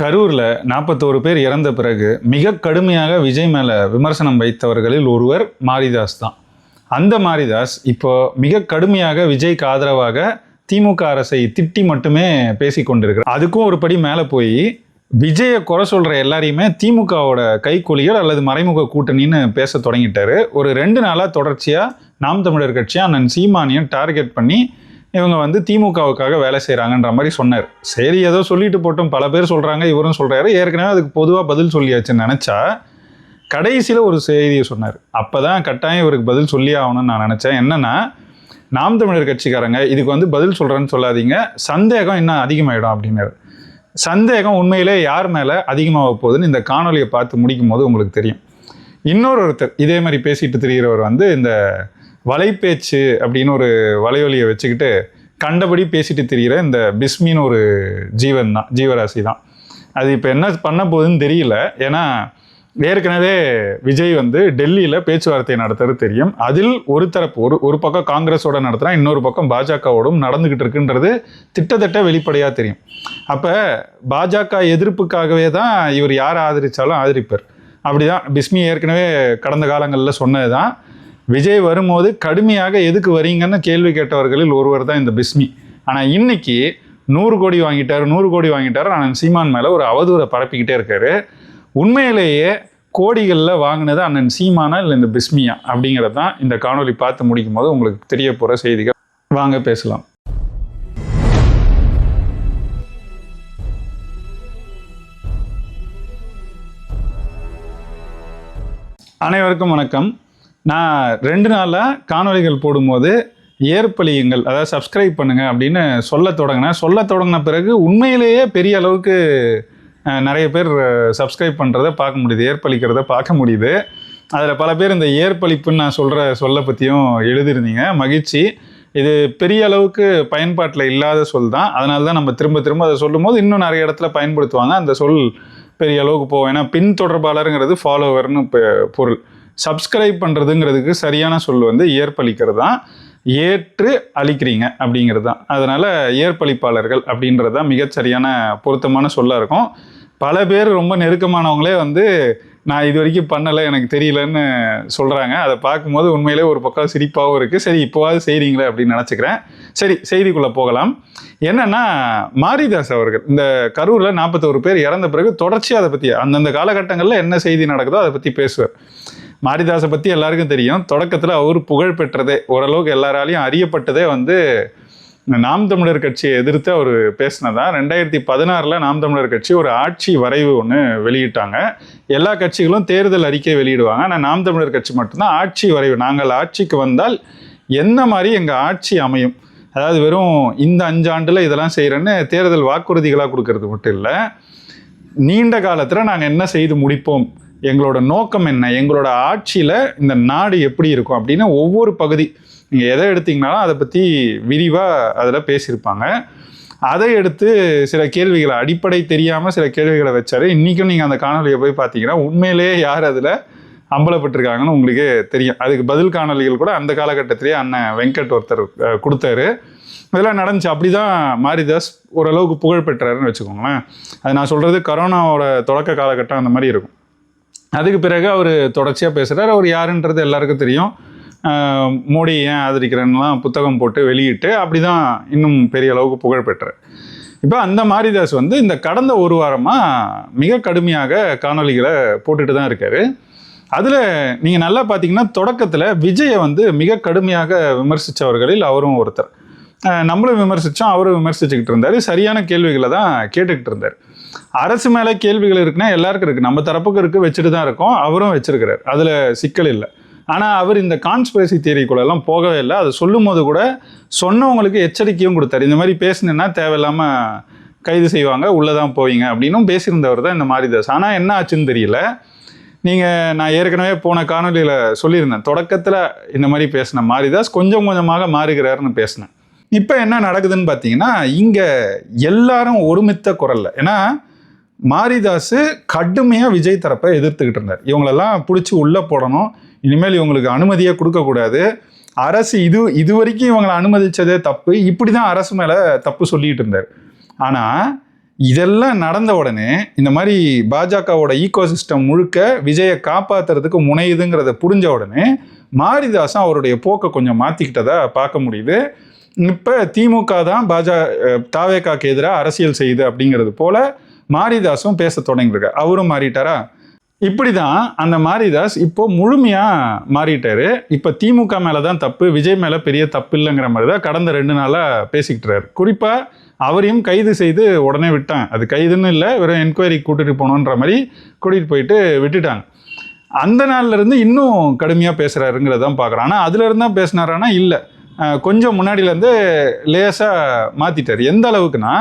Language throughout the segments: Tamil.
கரூரில் நாற்பத்தோரு பேர் இறந்த பிறகு மிக கடுமையாக விஜய் மேலே விமர்சனம் வைத்தவர்களில் ஒருவர் மாரிதாஸ் தான். அந்த மாரிதாஸ் இப்போ மிக கடுமையாக விஜய்க்கு ஆதரவாக திமுக அரசை திட்டி மட்டுமே பேசி கொண்டிருக்கிறார். அதுக்கும் ஒரு படி மேலே போய் விஜயை குறை சொல்கிற எல்லாரையுமே திமுகவோட கைக்கூலிகள் அல்லது மறைமுக கூட்டணின்னு பேச தொடங்கிட்டாரு. ஒரு ரெண்டு நாளாக தொடர்ச்சியாக நாம் தமிழர் கட்சி அண்ணன் சீமானியம் டார்கெட் பண்ணி இவங்க வந்து திமுகவுக்காக வேலை செய்கிறாங்கன்ற மாதிரி சொன்னார். சரி ஏதோ சொல்லிட்டு போட்டோம். பல பேர் சொல்கிறாங்க இவரும் சொல்கிறாரு ஏற்கனவே அதுக்கு பொதுவாக பதில் சொல்லியாச்சுன்னு நினச்சா கடைசியில் ஒரு செய்தியை சொன்னார். அப்போ தான் கட்டாயம் இவருக்கு பதில் சொல்லி ஆகணும்னு நான் நினச்சேன். என்னென்னா நாம் தமிழர் கட்சிக்காரங்க இதுக்கு வந்து பதில் சொல்கிறேன்னு சொல்லாதீங்க. சந்தேகம் இன்னும் அதிகமாகிடும் அப்படின்னாரு. சந்தேகம் உண்மையிலே யார் மேலே அதிகமாக போகுதுன்னு இந்த காணொலியை பார்த்து முடிக்கும் போது உங்களுக்கு தெரியும். இன்னொரு ஒருத்தர் இதே மாதிரி பேசிட்டு திரிகிறவர் வந்து இந்த வலைப்பேச்சு அப்படின்னு ஒரு வலையொலியை வச்சுக்கிட்டு கண்டபடி பேசிட்டு தெரிகிற இந்த பிஸ்மின்னு ஒரு ஜீவன் தான் ஜீவராசி தான். அது இப்போ என்ன பண்ண போகுதுன்னு தெரியல. ஏன்னா ஏற்கனவே விஜய் வந்து டெல்லியில் பேச்சுவார்த்தை நடத்துறது தெரியும். அதில் ஒரு தரப்பு ஒரு ஒரு பக்கம் காங்கிரஸோட நடத்துகிறா இன்னொரு பக்கம் பாஜகவோடும் நடந்துக்கிட்டு இருக்குன்றது திட்டத்தட்ட வெளிப்படையாக தெரியும். அப்போ பாஜக எதிர்ப்புக்காகவே தான் இவர் யாரை ஆதரித்தாலும் ஆதரிப்பார். அப்படிதான் பிஸ்மி ஏற்கனவே கடந்த காலங்களில் சொன்னது தான் விஜய் வரும்போது கடுமையாக எதுக்கு வரீங்கன்னு கேள்வி கேட்டவர்களில் ஒருவர் தான் இந்த பிஸ்மி. ஆனால் இன்னைக்கு நூறு கோடி வாங்கிட்டார் நூறு கோடி வாங்கிட்டார். ஆனால் சீமான் மேலே ஒரு அவதூறை பரப்பிக்கிட்டே இருக்காரு. உண்மையிலேயே கோடிகளில் வாங்கினது அண்ணன் சீமானா இல்லை இந்த பிஸ்மியா அப்படிங்கிறது தான் இந்த காணொளி பார்த்து முடிக்கும் போது உங்களுக்கு தெரிய போகிற செய்திகள். வாங்க பேசலாம். அனைவருக்கும் வணக்கம். நான் ரெண்டு நாளாக காணொளிகள் போடும்போது ஏற்பலியுங்கள் அதாவது சப்ஸ்கிரைப் பண்ணுங்கள் அப்படின்னு சொல்ல தொடங்கினேன். சொல்ல தொடங்கின பிறகு உண்மையிலேயே பெரிய அளவுக்கு நிறைய பேர் சப்ஸ்கிரைப் பண்ணுறத பார்க்க முடியுது ஏற்பளிக்கிறத பார்க்க முடியுது. அதில் பல பேர் இந்த ஏற்பளிப்புன்னு நான் சொல்கிற சொல்ல பற்றியும் எழுதியிருந்தீங்க. மகிழ்ச்சி. இது பெரிய அளவுக்கு பயன்பாட்டில் இல்லாத சொல் தான். அதனால தான் நம்ம திரும்ப திரும்ப அதை சொல்லும்போது இன்னும் நிறைய இடத்துல பயன்படுத்துவாங்க. அந்த சொல் பெரிய அளவுக்கு போவோம் ஏன்னா பின் தொடர்பாளருங்கிறது ஃபாலோவர்னு பெ- பொருள். சப்ஸ்கிரைப் பண்ணுறதுங்கிறதுக்கு சரியான சொல் வந்து ஏற்பளிக்கிறது தான் ஏற்று அளிக்கிறீங்க அப்படிங்கிறது தான் அதனால் ஏற்பளிப்பாளர்கள் அப்படின்றது தான் மிகச்சரியான பொருத்தமான சொல்லாக இருக்கும். பல பேர் ரொம்ப நெருக்கமானவங்களே வந்து நான் இது வரைக்கும் பண்ணலை எனக்கு தெரியலன்னு சொல்கிறாங்க அதை பார்க்கும்போது உண்மையிலே ஒரு பக்கம் சிரிப்பாகவும் இருக்குது சரி இப்போவாது செய்கிறீங்களே அப்படின்னு நினச்சிக்கிறேன். சரி செய்திக்குள்ளே போகலாம். என்னென்னா மாரிதாஸ் அவர்கள் இந்த கரூரில் நாற்பத்தோரு பேர் இறந்த பிறகு தொடர்ச்சியாக அதை பற்றி அந்தந்த காலகட்டங்களில் என்ன செய்தி நடக்குதோ அதை பற்றி பேசுவார். மாரிதாஸை பற்றி எல்லாருக்கும் தெரியும். தொடக்கத்தில் அவர் புகழ் பெற்றதே. ஓரளவுக்கு எல்லாராலையும் அறியப்பட்டதே வந்து நாம் தமிழர் கட்சியை எதிர்த்து அவர் பேசினதா? ரெண்டாயிரத்தி பதினாறில் நாம் தமிழர் கட்சி ஒரு ஆட்சி வரைவு ஒன்று வெளியிட்டாங்க. எல்லா கட்சிகளும் தேர்தல் அறிக்கை வெளியிடுவாங்க. ஆனால் நாம் தமிழர் கட்சி மட்டும்தான் ஆட்சி வரைவு. நாங்கள் ஆட்சிக்கு வந்தால் என்ன மாதிரி எங்கள் ஆட்சி அமையும்? அதாவது வெறும் இந்த அஞ்சாண்டில் இதெல்லாம் செய்கிறேன்னு தேர்தல் வாக்குறுதிகளாக கொடுக்கறது மட்டும் இல்லை நீண்ட காலத்தில் நாங்கள் என்ன செய்து முடிப்போம்? எங்களோட நோக்கம் என்ன? எங்களோட ஆட்சியில் இந்த நாடு எப்படி இருக்கும் அப்படின்னு ஒவ்வொரு பகுதி நீங்கள் எதை எடுத்தீங்கனாலும் அதை பற்றி விரிவாக அதில் பேசியிருப்பாங்க. அதை எடுத்து சில கேள்விகளை அடிப்படை தெரியாமல் சில கேள்விகளை வச்சார். இன்றைக்கும் நீங்கள் அந்த காணொலியை போய் பார்த்தீங்கன்னா உண்மையிலேயே யார் அதில் அம்பலப்பட்டிருக்காங்கன்னு உங்களுக்கே தெரியும். அதுக்கு பதில் காணொலிகள் கூட அந்த காலகட்டத்திலேயே அண்ணன் வெங்கட் ஒருத்தர் கொடுத்தாரு. இதெல்லாம் நடந்துச்சு. அப்படி தான் மாரிதாஸ் ஓரளவுக்கு புகழ் பெற்றாருன்னு வச்சுக்கோங்களேன். அது நான் சொல்கிறது கரோனாவோட தொடக்க காலகட்டம் அந்த மாதிரி இருக்கும். அதுக்கு பிறகு அவர் தொடர்ச்சியாக பேசுகிறார் அவர் யாருன்றது எல்லாருக்கும் தெரியும். மோடி ஏன் ஆதரிக்கிறேன்னுலாம் புத்தகம் போட்டு வெளியிட்டு அப்படி தான் இன்னும் பெரிய அளவுக்கு புகழ் பெற்றார். இப்போ அந்த மாரிதாஸ் வந்து இந்த கடந்த ஒரு வாரமாக மிக கடுமையாக காணொளிகளை போட்டுட்டு தான் இருக்கார். அதில் நீங்கள் நல்லா பார்த்தீங்கன்னா தொடக்கத்தில் விஜயை வந்து மிக கடுமையாக விமர்சித்தவர்களில் அவரும் ஒருத்தர். நம்மளும் விமர்சித்தோம் அவரும் விமர்சிச்சுக்கிட்டு இருந்தார். சரியான கேள்விகளை தான் கேட்டுக்கிட்டு இருந்தார். அரசு மேலே கேள்விகள் இருக்குன்னா எல்லாருக்கும் இருக்குது நம்ம தரப்புக்கு இருக்குது வச்சுட்டு தான் இருக்கோம். அவரும் வச்சிருக்கிறார். அதில் சிக்கல் இல்லை. ஆனால் அவர் இந்த கான்ஸ்பிரசி தியரிக்குள்ளெல்லாம் போகவே இல்லை. அதை சொல்லும் போது கூட சொன்னவங்களுக்கு எச்சரிக்கையும் கொடுத்தாரு. இந்த மாதிரி பேசுனேன்னா தேவையில்லாமல் கைது செய்வாங்க உள்ளே தான் போவீங்க அப்படின்னும் பேசியிருந்தவர் தான் இந்த மாரிதாஸ். ஆனால் என்ன ஆச்சுன்னு தெரியல. நீங்கள் நான் ஏற்கனவே போன காணொலியில் சொல்லியிருந்தேன். தொடக்கத்தில் இந்த மாதிரி பேசின மாரிதாஸ் கொஞ்சம் கொஞ்சமாக மாறுகிறாருன்னு பேசினேன். இப்போ என்ன நடக்குதுன்னு பார்த்தீங்கன்னா இங்கே எல்லாரும் ஒருமித்த குரலில். ஏன்னா மாரிதாஸ் கடுமையாக விஜய் தரப்பை எதிர்த்துக்கிட்டு இருந்தார். இவங்களெல்லாம் பிடிச்சி உள்ளே போடணும். இனிமேல் இவங்களுக்கு அனுமதியே கொடுக்கக்கூடாது அரசு இது இது வரைக்கும் இவங்களை அனுமதிச்சதே தப்பு. இப்படி தான் அரசு மேலே தப்பு சொல்லிகிட்டு இருந்தார். ஆனால் இதெல்லாம் நடந்த உடனே இந்த மாதிரி பாஜகவோட ஈகோ சிஸ்டம் முழுக்க விஜயை காப்பாத்துறதுக்கு முனையுதுங்கிறத புரிஞ்ச உடனே மாரிதாசன் அவருடைய போக்கை கொஞ்சம் மாற்றிக்கிட்டதா பார்க்க முடியுது. இப்போ திமுக தான் பாஜக தாவேக்காக்கு எதிராக அரசியல் செய்யுது அப்படிங்கிறது போல் மாரிதாஸும் பேச தொடங்கியிருக்கார். அவரும் மாறிட்டாரா? இப்படி தான் அந்த மாரிதாஸ் இப்போ முழுமையாக மாறிட்டாரு. இப்போ திமுக மேலே தான் தப்பு விஜய் மேலே பெரிய தப்பு இல்லைங்கிற மாதிரி தான் கடந்த ரெண்டு நாளாக பேசிக்கிட்டுறாரு குறிப்பாக அவரையும் கைது செய்து உடனே விட்டான். அது கைதுன்னு இல்லை வெறும் என்கொயரி கூட்டிகிட்டு போகணுன்ற மாதிரி கூட்டிகிட்டு போயிட்டு விட்டுட்டாங்க. அந்த நாள்ல இருந்து இன்னும் கடுமையாக பேசுகிறாருங்கிறத தான் பார்க்குறோம் ஆனால் அதுலேருந்து தான் பேசினாரானா? இல்லை. கொஞ்சம் முன்னாடியிலேருந்து லேசாக மாற்றிட்டார் எந்த அளவுக்குன்னா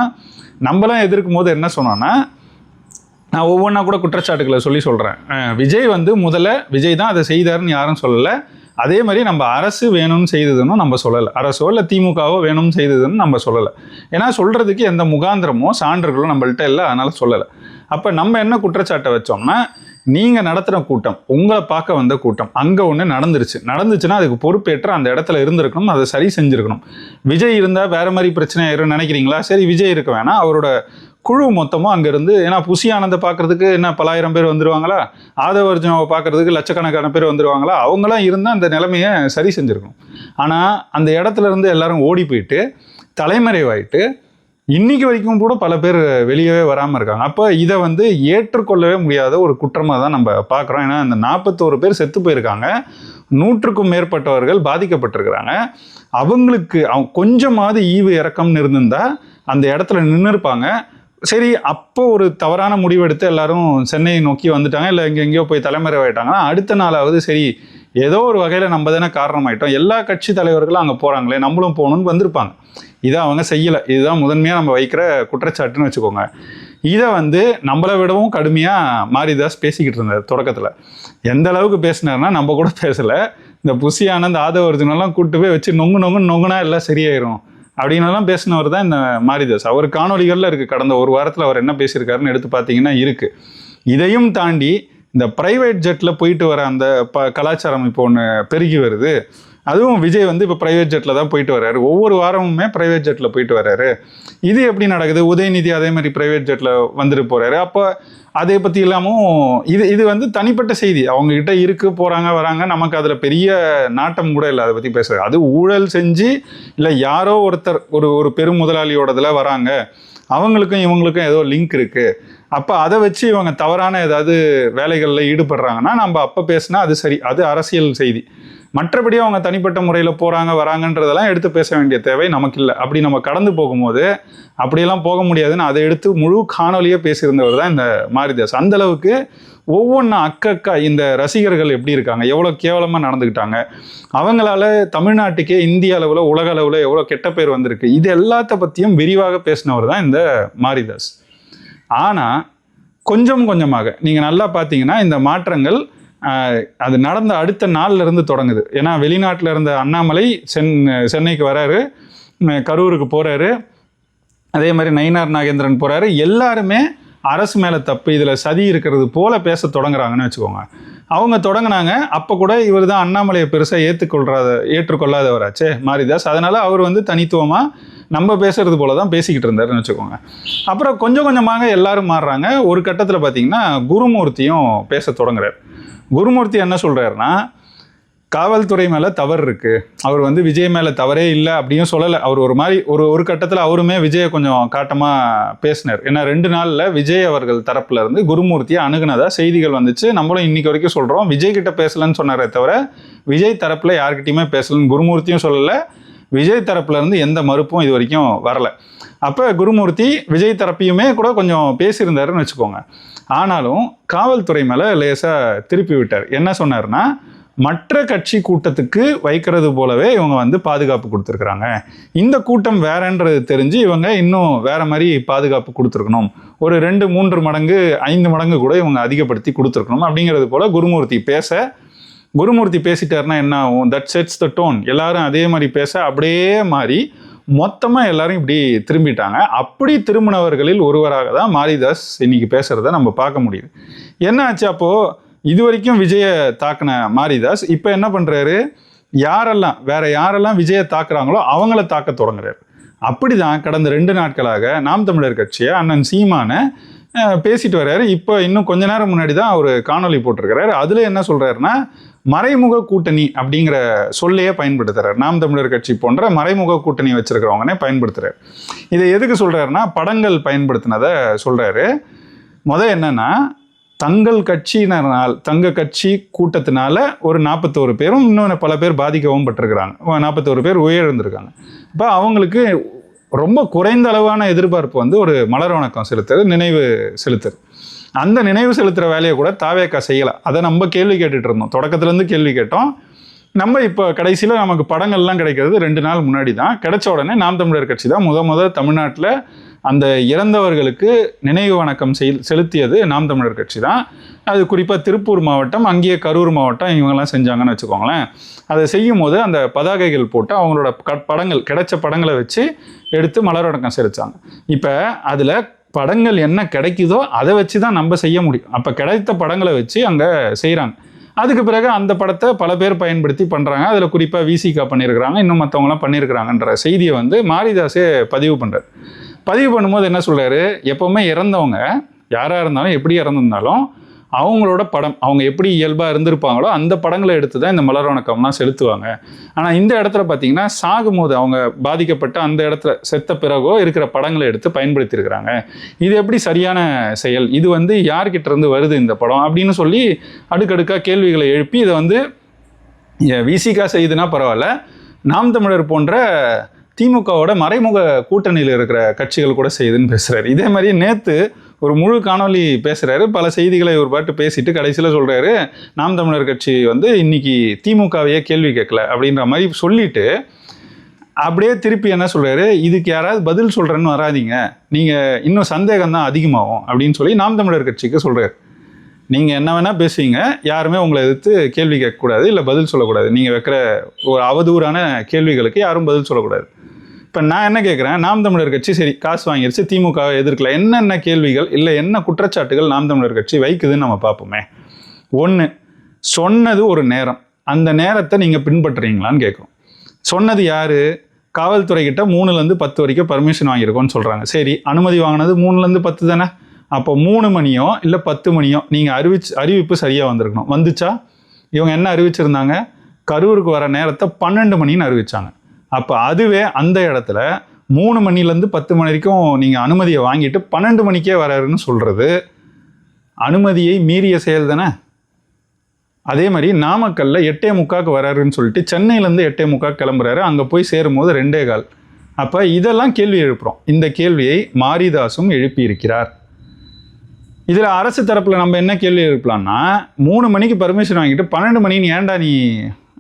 நம்மலாம் எதிர்க்கும் போது என்ன சொன்னோன்னா நான் ஒவ்வொன்றா கூட குற்றச்சாட்டுகளை சொல்லி சொல்கிறேன் விஜய் வந்து முதல்ல விஜய் தான் அதை செய்தாருன்னு யாரும் சொல்லலை. அதே மாதிரி நம்ம அரசு வேணும்னு செய்ததுன்னு நம்ம சொல்லலை. அரசோ இல்லை திமுகவோ வேணும்னு செய்ததுன்னு நம்ம சொல்லலை. ஏன்னா சொல்கிறதுக்கு எந்த முகாந்திரமோ சான்றுகளோ நம்மள்ட்ட இல்லை அதனால் சொல்லலை. அப்போ நம்ம என்ன குற்றச்சாட்டை வச்சோம்னா நீங்கள் நடத்துகிற கூட்டம் உங்களை பார்க்க வந்த கூட்டம் அங்கே ஒன்று நடந்துருச்சு. நடந்துச்சுன்னா அதுக்கு பொறுப்பேற்று அந்த இடத்துல இருந்திருக்கணும் அதை சரி செஞ்சுருக்கணும். விஜய் இருந்தால் வேறு மாதிரி பிரச்சனை ஆயிரும் நினைக்கிறீங்களா? சரி விஜய் இருக்க வேணாம். அவரோட குழு மொத்தமும் அங்கேருந்து ஏன்னா புசி ஆனந்தை பார்க்குறதுக்கு என்ன பலாயிரம் பேர் வந்துருவாங்களா? ஆதவர்ஜனாவை பார்க்குறதுக்கு லட்சக்கணக்கான பேர் வந்துருவாங்களா? அவங்களாம் இருந்தால் அந்த நிலைமையை சரி செஞ்சுருக்கணும். ஆனால் அந்த இடத்துல இருந்து எல்லாரும் ஓடி போயிட்டு தலைமறைவாயிட்டு இன்னைக்கு வரைக்கும் கூட பல பேர் வெளியவே வராமல் இருக்காங்க. அப்போ இதை வந்து ஏற்றுக்கொள்ளவே முடியாத ஒரு குற்றமாக தான் நம்ம பார்க்குறோம். ஏன்னா இந்த நாற்பத்தோரு பேர் செத்து போயிருக்காங்க. நூற்றுக்கும் மேற்பட்டவர்கள் பாதிக்கப்பட்டிருக்கிறாங்க. அவங்களுக்கு அவங்க கொஞ்சமாவது ஈவு இறக்கம்னு இருந்திருந்தா அந்த இடத்துல நின்று இருப்பாங்க சரி அப்போ ஒரு தவறான முடிவெடுத்து எல்லாரும் சென்னையை நோக்கி வந்துட்டாங்க. இல்லை எங்கே எங்கேயோ போய் தலைமறைவாயிட்டாங்கன்னா அடுத்த நாளாவது சரி ஏதோ ஒரு வகையில் நம்ம தானே காரணமாயிட்டோம். எல்லா கட்சி தலைவர்களும் அங்கே போகிறாங்களே நம்மளும் போகணும்னு வந்திருப்பாங்க. இதை அவங்க செய்யலை. இதுதான் முதன்மையாக நம்ம வைக்கிற குற்றச்சாட்டுன்னு வச்சுக்கோங்க. இதை வந்து நம்மளை விடவும் கடுமையாக மாரிதாஸ் பேசிக்கிட்டு இருந்தார் தொடக்கத்தில். எந்த அளவுக்கு பேசினார்னா நம்ம கூட பேசலை. இந்த புசி ஆனந்த் ஆதவ கூப்பிட்டு போய் வச்சு நொங்கு நொங்கு நொங்குனா எல்லாம் சரியாயிரும் அப்படின்னலாம் பேசினவர் தான் இந்த மாரிதாஸ். அவர் காணொலிகளில் இருக்குது கடந்த ஒரு வாரத்தில் அவர் என்ன பேசியிருக்காருன்னு எடுத்து பார்த்தீங்கன்னா இருக்குது இதையும் தாண்டி இந்த ப்ரைவேட் ஜெட்டில் போயிட்டு வர அந்த ப கலாச்சாரம் இப்போ ஒன்று பெருகி வருது. அதுவும் விஜய் வந்து இப்போ ப்ரைவேட் ஜெட்டில் தான் போயிட்டு வர்றாரு. ஒவ்வொரு வாரமுமே ப்ரைவேட் ஜெட்டில் போயிட்டு வர்றாரு. இது எப்படி நடக்குது? உதயநிதி அதே மாதிரி ப்ரைவேட் ஜெட்டில் வந்துட்டு போகிறாரு அப்போ அதை பற்றி இல்லாமல் இது இது வந்து தனிப்பட்ட செய்தி. அவங்கக்கிட்ட இருக்கு போகிறாங்க வராங்க. நமக்கு அதில் பெரிய நாட்டம் கூட இல்லை. அதை பற்றி பேசுறது. அது ஊழல் செஞ்சு இல்லை யாரோ ஒருத்தர் ஒரு ஒரு பெரும் முதலாளியோடதில் வராங்க. அவங்களுக்கும் இவங்களுக்கும் ஏதோ லிங்க் இருக்குது அப்போ அதை வச்சு இவங்க தவறான ஏதாவது வேலைகளில் ஈடுபடுறாங்கன்னா நம்ம அப்போ பேசினா அது சரி அது அரசியல் செய்தி. மற்றபடி அவங்க தனிப்பட்ட முறையில் போகிறாங்க வராங்கன்றதெல்லாம் எடுத்து பேச வேண்டிய தேவை நமக்கு இல்லை அப்படி நம்ம கடந்து போகும்போது அப்படியெல்லாம் போக முடியாதுன்னு அதை எடுத்து முழு காணொலியாக பேசியிருந்தவர் தான் இந்த மாரிதாஸ். அந்த அளவுக்கு ஒவ்வொன்றும் அக்கக்கா இந்த ரசிகர்கள் எப்படி இருக்காங்க? எவ்வளோ கேவலமாக நடந்துக்கிட்டாங்க? அவங்களால தமிழ்நாட்டுக்கே இந்திய அளவில் உலக அளவில் எவ்வளோ கெட்ட பேர் வந்திருக்கு? இது எல்லாத்த பற்றியும் விரிவாக பேசினவர் தான் இந்த மாரிதாஸ். ஆனால் கொஞ்சம் கொஞ்சமாக நீங்கள் நல்லா பார்த்தீங்கன்னா இந்த மாற்றங்கள் அது நடந்த அடுத்த நாள்ல இருந்து தொடங்குது. ஏன்னா வெளிநாட்டில் இருந்த அண்ணாமலை சென் சென்னைக்கு வராரு கரூருக்கு போகிறாரு அதே மாதிரி நயினார் நாகேந்திரன் போகிறாரு எல்லாருமே அரசு மேலே தப்பு இதில் சதி இருக்கிறது போல பேச தொடங்குறாங்கன்னு வச்சுக்கோங்க. அவங்க தொடங்கினாங்க அப்போ கூட இவர் தான் அண்ணாமலையை பெருசாக ஏற்றுக்கொள்றாத ஏற்றுக்கொள்ளாதவராச்சே மாரிதாஸ். அதனால் அவர் வந்து தனித்துவமாக நம்ம பேசுறது போல தான் பேசிக்கிட்டு இருந்தாருன்னு வச்சுக்கோங்க. அப்புறம் கொஞ்சம் கொஞ்சமாக எல்லாரும் மாறுறாங்க. ஒரு கட்டத்தில் பார்த்தீங்கன்னா குருமூர்த்தியும் பேச தொடங்குறார். குருமூர்த்தி என்ன சொல்கிறாருன்னா காவல்துறை மேலே தவறு இருக்கு. அவர் வந்து விஜய் மேலே தவறே இல்லை அப்படியும் சொல்லலை. அவர் ஒரு மாதிரி ஒரு ஒரு கட்டத்தில் அவருமே விஜயை கொஞ்சம் காட்டமாக பேசினார். ஏன்னா ரெண்டு நாளில் விஜய் அவர்கள் தரப்புல இருந்து குருமூர்த்தியை அணுகுனதாக செய்திகள் வந்துச்சு. நம்மளும் இன்னைக்கு வரைக்கும் சொல்கிறோம் விஜய் கிட்ட பேசலன்னு சொன்னாரே தவிர விஜய் தரப்பில் யார்கிட்டையுமே பேசலன்னு குருமூர்த்தியும் சொல்லலை. விஜய் தரப்புலேருந்து எந்த மறுப்பும் இது வரைக்கும் வரல. அப்போ குருமூர்த்தி விஜய் தரப்பையுமே கூட கொஞ்சம் பேசியிருந்தாருன்னு வச்சுக்கோங்க. ஆனாலும் காவல்துறை மேலே லேசாக திருப்பி விட்டார். என்ன சொன்னார்னா மற்ற கட்சி கூட்டத்துக்கு வைக்கிறது போலவே இவங்க வந்து பாதுகாப்பு கொடுத்துருக்குறாங்க. இந்த கூட்டம் வேறன்றது தெரிஞ்சு இவங்க இன்னும் வேற மாதிரி பாதுகாப்பு கொடுத்துருக்கணும். ஒரு ரெண்டு மூன்று மடங்கு ஐந்து மடங்கு கூட இவங்க அதிகப்படுத்தி கொடுத்துருக்கணும் அப்படிங்கிறது போல குருமூர்த்தி பேச குருமூர்த்தி பேசிட்டாருன்னா என்ன ஆகும்? தட் செட்ஸ் த டோன் எல்லாரும் அதே மாதிரி பேச அப்படியே மாறி மொத்தமாக எல்லாரும் இப்படி திரும்பிட்டாங்க. அப்படி திரும்பினவர்களில் ஒருவராக தான் மாரிதாஸ் இன்னைக்கு பேசுகிறத நம்ம பார்க்க முடியுது. என்ன ஆச்சு அப்போது இது வரைக்கும் விஜயை தாக்குன மாரிதாஸ் இப்போ என்ன பண்ணுறாரு யாரெல்லாம் வேற யாரெல்லாம் விஜயை தாக்குறாங்களோ அவங்கள தாக்க தொடங்குறாரு. அப்படிதான் கடந்த ரெண்டு நாட்களாக நாம் தமிழர் கட்சியை அண்ணன் சீமான பேசிட்டு வர்றாரு. இப்போ இன்னும் கொஞ்ச நேரம் முன்னாடி தான் அவர் காணொளி போட்டிருக்கிறாரு. அதில் என்ன சொல்கிறாருன்னா மறைமுக கூட்டணி அப்படிங்கிற சொல்லையே பயன்படுத்துகிறார் நாம் தமிழர் கட்சி போன்ற மறைமுக கூட்டணி வச்சுருக்கிறவங்கனே பயன்படுத்துகிறார் இதை எதுக்கு சொல்கிறாருன்னா படங்கள் பயன்படுத்தினதை சொல்கிறாரு முத என்னென்னா தங்கள் கட்சியினரால் தங்க கட்சி கூட்டத்தினால ஒரு நாற்பத்தோரு பேரும் இன்னும் பல பேர் பாதிக்கவும் பட்டிருக்கிறாங்க. நாற்பத்தோரு பேர் உயிரிழந்திருக்காங்க. இப்போ அவங்களுக்கு ரொம்ப குறைந்த அளவான எதிர்பார்ப்பு வந்து ஒரு மலர் வணக்கம் செலுத்துறது நினைவு செலுத்துறது. அந்த நினைவு செலுத்துகிற வேலையை கூட தாவேக்கா செய்யலை. அதை நம்ம கேள்வி கேட்டுட்டு இருந்தோம். தொடக்கத்துலேருந்து கேள்வி கேட்டோம். நம்ம இப்போ கடைசியில் நமக்கு படங்கள்லாம் கிடைக்கிறது ரெண்டு நாள் முன்னாடி தான். கிடைச்ச உடனே நாம் தமிழர் கட்சி தான் முத முத தமிழ்நாட்டில் அந்த இறந்தவர்களுக்கு நினைவு வணக்கம் செய் செலுத்தியது நாம் தமிழர் கட்சி தான். அது குறிப்பாக திருப்பூர் மாவட்டம் அங்கேயே கரூர் மாவட்டம் இவங்கெல்லாம் செஞ்சாங்கன்னு வச்சுக்கோங்களேன். அதை செய்யும் போது அந்த பதாகைகள் போட்டு அவங்களோட க படங்கள் கிடைச்ச படங்களை வச்சு எடுத்து மலர் வணக்கம் செலுத்தாங்க. இப்போ அதில் படங்கள் என்ன கிடைக்குதோ அதை வச்சு தான் நம்ம செய்ய முடியும். அப்போ கிடைத்த படங்களை வச்சு அங்கே செய்கிறாங்க அதுக்கு பிறகு அந்த படத்தை பல பேர் பயன்படுத்தி பண்ணுறாங்க அதில் குறிப்பாக விசிகா பண்ணியிருக்கிறாங்க. இன்னும் மற்றவங்களாம் பண்ணியிருக்கிறாங்கன்ற செய்தியை வந்து மாரிதாஸே பதிவு பண்ணுறார் பதிவு பண்ணும்போது என்ன சொல்கிறாரு எப்போவுமே இறந்தவங்க யாராக இருந்தாலும் எப்படி இறந்துருந்தாலும் அவங்களோட படம் அவங்க எப்படி இயல்பாக இருந்திருப்பாங்களோ அந்த படங்களை எடுத்து தான் இந்த மலர் வணக்கம்லாம் செலுத்துவாங்க. ஆனால் இந்த இடத்துல பார்த்தீங்கன்னா சாகும்போது அவங்க பாதிக்கப்பட்ட அந்த இடத்துல செத்த பிறகோ இருக்கிற படங்களை எடுத்து பயன்படுத்தியிருக்கிறாங்க. இது எப்படி சரியான செயல்? இது வந்து யார்கிட்ட இருந்து வருது இந்த படம்? அப்படின்னு சொல்லி அடுக்கடுக்காக கேள்விகளை எழுப்பி இதை வந்து விசிகா செய்யுதுன்னா பரவாயில்ல. நாம் தமிழர் போன்ற திமுகவோட மறைமுக கூட்டணியில் இருக்கிற கட்சிகள் கூட செய்யுதுன்னு பேசுகிறார் இதே மாதிரி நேற்று ஒரு முழு காணொளி பேசுகிறாரு பல செய்திகளை ஒரு பாட்டு பேசிட்டு கடைசியில் சொல்கிறாரு நாம் தமிழர் கட்சி வந்து இன்னைக்கு திமுகவையே கேள்வி கேட்கல அப்படின்ற மாதிரி சொல்லிட்டு அப்படியே திருப்பி என்ன சொல்கிறாரு இதுக்கு யாராவது பதில் சொல்கிறேன்னு வராதீங்க. நீங்கள் இன்னும் சந்தேகம் தான் அதிகமாகும் அப்படின்னு சொல்லி நாம் தமிழர் கட்சிக்கு சொல்கிறார் நீங்கள் என்ன வேணால் பேசுவீங்க. யாருமே உங்களை எதிர்த்து கேள்வி கேட்கக்கூடாது இல்லை பதில் சொல்லக்கூடாது. நீங்கள் வைக்கிற ஒரு அவதூறான கேள்விகளுக்கு யாரும் பதில் சொல்லக்கூடாது. இப்போ நான் என்ன கேட்குறேன் நாம் தமிழர் கட்சி சரி காசு வாங்கிருச்சு திமுக எதிர்க்கல. என்னென்ன கேள்விகள் இல்லை என்ன குற்றச்சாட்டுகள் நாம் தமிழர் கட்சி வைக்குதுன்னு நம்ம பார்ப்போமே. ஒன்று சொன்னது ஒரு நேரம். அந்த நேரத்தை நீங்கள் பின்பற்றுறீங்களான்னு கேட்கும் சொன்னது யார்? காவல்துறை கிட்ட மூணுலேருந்து பத்து வரைக்கும் பர்மிஷன் வாங்கியிருக்கோன்னு சொல்கிறாங்க சரி அனுமதி வாங்கினது மூணுலேருந்து பத்து தானே? அப்போ மூணு மணியோ இல்லை பத்து மணியோ நீங்கள் அறிவிச்சு அறிவிப்பு சரியாக வந்திருக்கணும். வந்துச்சா? இவங்க என்ன அறிவிச்சிருந்தாங்க? கரூருக்கு வர நேரத்தை பன்னெண்டு மணின்னு அறிவிச்சாங்க. அப்போ அதுவே அந்த இடத்துல மூணு மணிலேருந்து பத்து மணி வரைக்கும் நீங்கள் அனுமதியை வாங்கிட்டு பன்னெண்டு மணிக்கே வராருன்னு சொல்கிறது அனுமதியை மீறிய செயல் தானே? அதே மாதிரி நாமக்கல்ல எட்டே முக்காக்கு வராருன்னு சொல்லிட்டு சென்னையிலேருந்து எட்டே முக்காக்கு கிளம்புறாரு. அங்கே போய் சேரும்போது ரெண்டே கால். அப்போ இதெல்லாம் கேள்வி எழுப்புறோம். இந்த கேள்வியை மாரிதாசும் எழுப்பியிருக்கிறார். இதில் அரசு தரப்பில் நம்ம என்ன கேள்வி எழுப்பலாம்னா மூணு மணிக்கு பர்மிஷன் வாங்கிட்டு பன்னெண்டு மணின்னு ஏன்டா நீ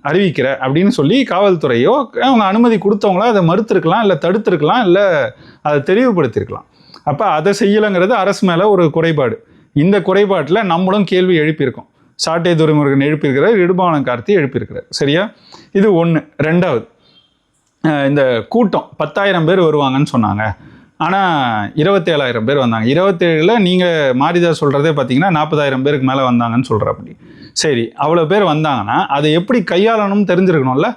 அறிவிக்கிற அப்படின்னு சொல்லி காவல்துறையோ அவங்க அனுமதி கொடுத்தவங்களோ அதை மறுத்துருக்கலாம் இல்லை தடுத்துருக்கலாம் இல்லை அதை தெளிவுபடுத்தியிருக்கலாம் அப்போ அதை செய்யலைங்கிறது அரசு மேலே ஒரு குறைபாடு. இந்த குறைபாட்டில் நம்மளும் கேள்வி எழுப்பியிருக்கோம். சாட்டை துரைமுருகன் எழுப்பியிருக்கிறார் இடுபாவனம் கார்த்தி எழுப்பியிருக்கிறார். சரியா? இது ஒன்று ரெண்டாவது இந்த கூட்டம் பத்தாயிரம் பேர் வருவாங்கன்னு சொன்னாங்க. ஆனால் இருபத்தேழாயிரம் பேர் வந்தாங்க. இருபத்தேழில் நீங்கள் மாரிதா சொல்கிறதே பார்த்தீங்கன்னா நாற்பதாயிரம் பேருக்கு மேலே வந்தாங்கன்னு சொல்கிறப்படி சரி அவ்வளோ பேர் வந்தாங்கன்னா அதை எப்படி கையாளணும்னு தெரிஞ்சிருக்கணும்ல?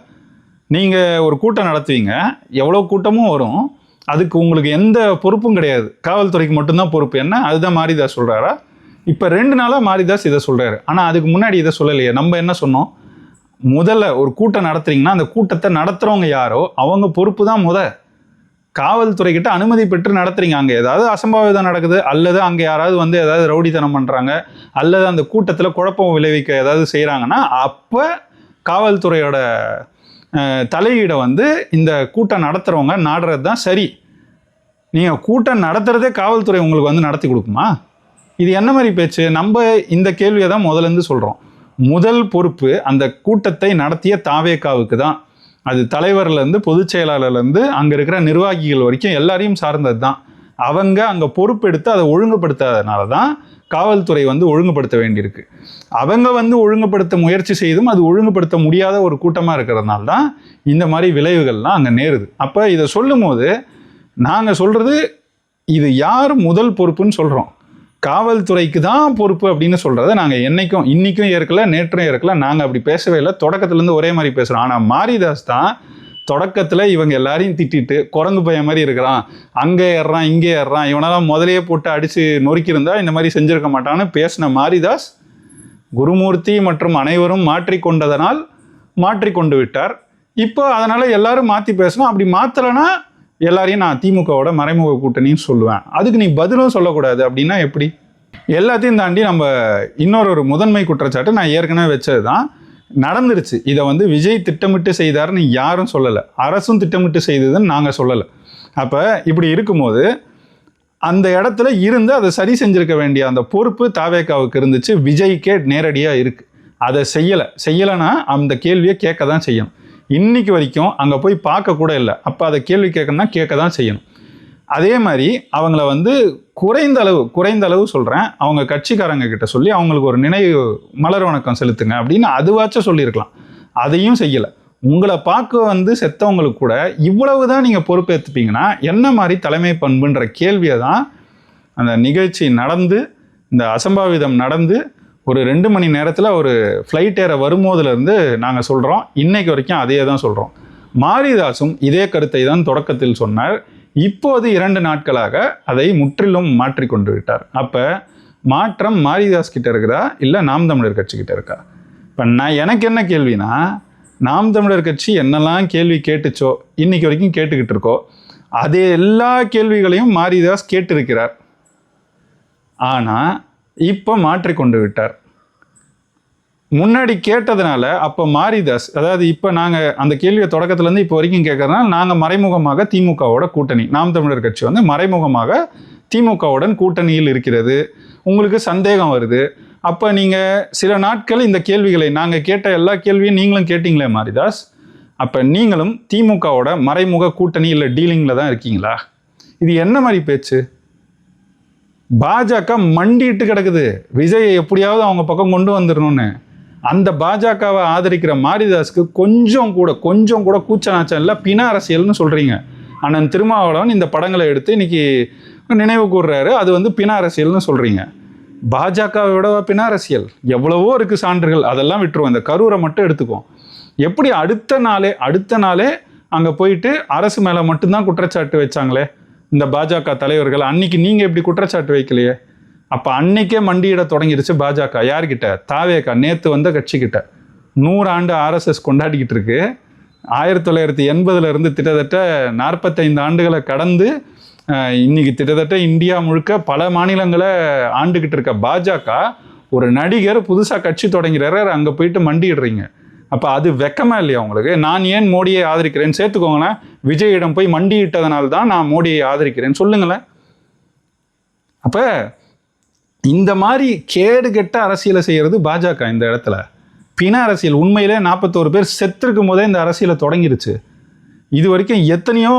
நீங்கள் ஒரு கூட்டம் நடத்துவீங்க எவ்வளோ கூட்டமும் வரும் அதுக்கு உங்களுக்கு எந்த பொறுப்பும் கிடையாது. காவல்துறைக்கு மட்டும்தான் பொறுப்பு. என்ன? அதுதான் மாரிதாஸ் சொல்கிறாரா இப்போ ரெண்டு நாளாக மாரிதாஸ் இதை சொல்கிறாரு ஆனால் அதுக்கு முன்னாடி இதை சொல்லலையே. நம்ம என்ன சொன்னோம்? முதல்ல ஒரு கூட்டம் நடத்துறீங்கன்னா அந்த கூட்டத்தை நடத்துகிறவங்க யாரோ அவங்க பொறுப்பு தான் முத. காவல்துறை கிட்ட அனுமதி பெற்று நடத்துறீங்க. அங்கே ஏதாவது அசம்பாவிதம் நடக்குது அல்லது அங்கே யாராவது வந்து ஏதாவது ரவுடித்தனம் பண்ணுறாங்க அல்லது அந்த கூட்டத்தில் குழப்பம் விளைவிக்க ஏதாவது செய்கிறாங்கன்னா அப்போ காவல்துறையோட தலையீடை வந்து இந்த கூட்டம் நடத்துகிறவங்க நாடுறது தான் சரி. நீங்கள் கூட்டம் நடத்துகிறதே காவல்துறை உங்களுக்கு வந்து நடத்தி கொடுக்குமா? இது என்ன மாதிரி பேச்சு? நம்ம இந்த கேள்வியை தான் முதல்ல இருந்து சொல்கிறோம் முதல் பொறுப்பு அந்த கூட்டத்தை நடத்திய தாவேக்காவுக்கு தான். அது தலைவர்லேருந்து பொதுச் செயலாளர்லேருந்து அங்கே இருக்கிற நிர்வாகிகள் வரைக்கும் எல்லாரையும் சார்ந்தது தான் அவங்க அங்கே பொறுப்பெடுத்து அதை ஒழுங்குபடுத்தாதனால தான் காவல்துறை வந்து ஒழுங்குபடுத்த வேண்டியிருக்கு. அவங்க வந்து ஒழுங்குபடுத்த முயற்சி செய்தும் அது ஒழுங்குபடுத்த முடியாத ஒரு கூட்டமாக இருக்கிறதுனால தான் இந்த மாதிரி விளைவுகள்லாம் அங்கே நேருது. அப்போ இதை சொல்லும்போது நாங்கள் சொல்கிறது இது யார் முதல் பொறுப்புன்னு சொல்கிறோம் காவல்துறைக்கு தான் பொறுப்பு அப்படின்னு சொல்கிறத நாங்கள் என்னைக்கும் இன்றைக்கும் ஏற்கல நேற்றும் ஏற்கல நாங்கள் அப்படி பேசவே இல்லை. தொடக்கத்துலேருந்து ஒரே மாதிரி பேசுகிறோம் ஆனால் மாரிதாஸ் தான் தொடக்கத்தில் இவங்க எல்லாரையும் திட்டிட்டு குரங்கு பையன் மாதிரி இருக்கிறான். அங்கே ஏறுறான் இங்கே ஏறுறான். இவனெல்லாம் முதலையே போட்டு அடித்து நொறுக்கியிருந்தா இந்த மாதிரி செஞ்சுருக்க மாட்டான்னு பேசின மாரிதாஸ் குருமூர்த்தி மற்றும் அனைவரும் மாற்றிக்கொண்டதனால் மாற்றிக்கொண்டு விட்டார். இப்போ அதனால் எல்லாரும் மாற்றி பேசணும். அப்படி மாற்றலைன்னா எல்லாரையும் நான் திமுகவோட மறைமுக கூட்டணின்னு சொல்லுவேன். அதுக்கு நீ பதிலும் சொல்லக்கூடாது. அப்படின்னா எப்படி? எல்லாத்தையும் தாண்டி நம்ம இன்னொரு ஒரு முதன்மை குற்றச்சாட்டு நான் ஏற்கனவே வச்சது தான் நடந்துருச்சு. இதை வந்து விஜய் திட்டமிட்டு செய்தாருன்னு யாரும் சொல்லலை. அரசும் திட்டமிட்டு செய்ததுன்னு நாங்கள் சொல்லலை. அப்போ இப்படி இருக்கும்போது அந்த இடத்துல இருந்து அதை சரி செஞ்சிருக்க வேண்டிய அந்த பொறுப்பு தாவேக்காவுக்கு இருந்துச்சு. விஜய்க்கே நேரடியாக இருக்குது அதை செய்யலை. செய்யலைன்னா அந்த கேள்வியை கேட்க தான் செய்யணும் இன்னைக்கு வரைக்கும் அங்கே போய் பார்க்கக்கூட இல்லை. அப்போ அதை கேள்வி கேட்கணும்னா கேட்க தான் செய்யணும். அதே மாதிரி அவங்கள வந்து குறைந்த அளவு குறைந்த அளவு சொல்கிறேன் அவங்க கட்சிக்காரங்க கிட்ட சொல்லி அவங்களுக்கு ஒரு நினைவு மலர் வணக்கம் செலுத்துங்க அப்படின்னு அதுவாச்சும் சொல்லியிருக்கலாம். அதையும் செய்யலை. உங்களை பார்க்க வந்து செத்தவங்களுக்கு கூட இவ்வளவு தான் நீங்கள் பொறுப்பேற்றுப்பீங்கன்னா என்ன மாதிரி தலைமை பண்புன்ற கேள்வியை தான் அந்த நிகழ்ச்சி நடந்து இந்த அசம்பாவிதம் நடந்து ஒரு ரெண்டு மணி நேரத்தில் ஒரு ஃப்ளைட் ஏற வரும்போதுலேருந்து நாங்கள் சொல்கிறோம் இன்னைக்கு வரைக்கும் அதே தான் சொல்கிறோம் மாரிதாசும் இதே கருத்தை தான் தொடக்கத்தில் சொன்னார். இப்போது இரண்டு நாட்களாக அதை முற்றிலும் மாற்றிக்கொண்டு விட்டார். அப்போ மாற்றம் மாரிதாஸ் கிட்ட இருக்கிறா இல்லை நாம் தமிழர் கட்சி கிட்ட இருக்கா? இப்போ நான் எனக்கு என்ன கேள்வினா நாம் தமிழர் கட்சி என்னெல்லாம் கேள்வி கேட்டுச்சோ இன்னைக்கு வரைக்கும் கேட்டுக்கிட்டு இருக்கோ அதே எல்லா கேள்விகளையும் மாரிதாஸ் கேட்டிருக்கிறார். ஆனால் இப்போ மாற்றி கொண்டு விட்டார். முன்னாடி கேட்டதுனால அப்போ மாரிதாஸ் அதாவது இப்போ நாங்கள் அந்த கேள்வியை தொடக்கத்துலேருந்து இப்போ வரைக்கும் கேட்கறதுனால நாங்கள் மறைமுகமாக திமுகவோட கூட்டணி நாம் தமிழர் கட்சி வந்து மறைமுகமாக திமுகவுடன் கூட்டணியில் இருக்கிறது. உங்களுக்கு சந்தேகம் வருது. அப்போ நீங்கள் சில நாட்கள் இந்த கேள்விகளை நாங்கள் கேட்ட எல்லா கேள்வியும் நீங்களும் கேட்டிங்களே மாரிதாஸ்? அப்போ நீங்களும் திமுகவோட மறைமுக கூட்டணி இல்லை டீலிங்கில் தான் இருக்கீங்களா? இது என்ன மாதிரி பேச்சு? பாஜக மண்டிட்டு கிடக்குது. விஜயை எப்படியாவது அவங்க பக்கம் கொண்டு வந்துடணும்னு. அந்த பாஜகவை ஆதரிக்கிற மாரிதாஸ்க்கு கொஞ்சம் கூட கொஞ்சம் கூட கூச்ச நாச்சம் இல்லை. பின அரசியல்னு சொல்கிறீங்க அண்ணன் திருமாவளவன் இந்த படங்களை எடுத்து இன்னைக்கு நினைவு கூர்றாரு. அது வந்து பின அரசியல்னு சொல்கிறீங்க பாஜகவை விட பின அரசியல். எவ்வளவோ இருக்குது சான்றுகள். அதெல்லாம் விட்டுருவோம். இந்த கரூரை மட்டும் எடுத்துக்குவோம். எப்படி அடுத்த நாளே அடுத்த நாளே அங்கே போயிட்டு அரசு மேலே மட்டும்தான் குற்றச்சாட்டு வச்சாங்களே? இந்த பாஜக தலைவர்கள் அன்னைக்கு நீங்கள் இப்படி குற்றச்சாட்டு வைக்கலையே? அப்போ அன்னைக்கே மண்டியிட தொடங்கிருச்சு பாஜக. யார்கிட்ட? தாவேக்கா நேற்று வந்த கட்சிக்கிட்ட. நூறு ஆண்டு ஆர்எஸ்எஸ் கொண்டாடிக்கிட்டு இருக்கு. ஆயிரத்தி தொள்ளாயிரத்தி எண்பதுலேருந்து திட்டத்தட்ட கிட்டத்தட்ட நாற்பத்தைந்து ஆண்டுகளை கடந்து இன்னைக்கு கிட்டத்தட்ட இந்தியா முழுக்க பல மாநிலங்களை ஆண்டுகிட்டு இருக்க பாஜக ஒரு நடிகர் புதுசாக கட்சி தொடங்கிறாரு. அங்கே போயிட்டு மண்டிடுறீங்க அப்போ அது வெக்கமா இல்லையா உங்களுக்கு? நான் ஏன் மோடியை ஆதரிக்கிறேன்னு சேர்த்துக்கோங்களேன். விஜயிடம் போய் மண்டியிட்டதனால தான் நான் மோடியை ஆதரிக்கிறேன்னு சொல்லுங்களேன். அப்போ இந்த மாதிரி கேடு கெட்ட அரசியலை செய்கிறது பாஜக இந்த இடத்துல. பின அரசியல் உண்மையிலே நாற்பத்தோரு பேர் செத்துருக்கும் போதே இந்த அரசியலை தொடங்கிருச்சு. இது வரைக்கும் எத்தனையோ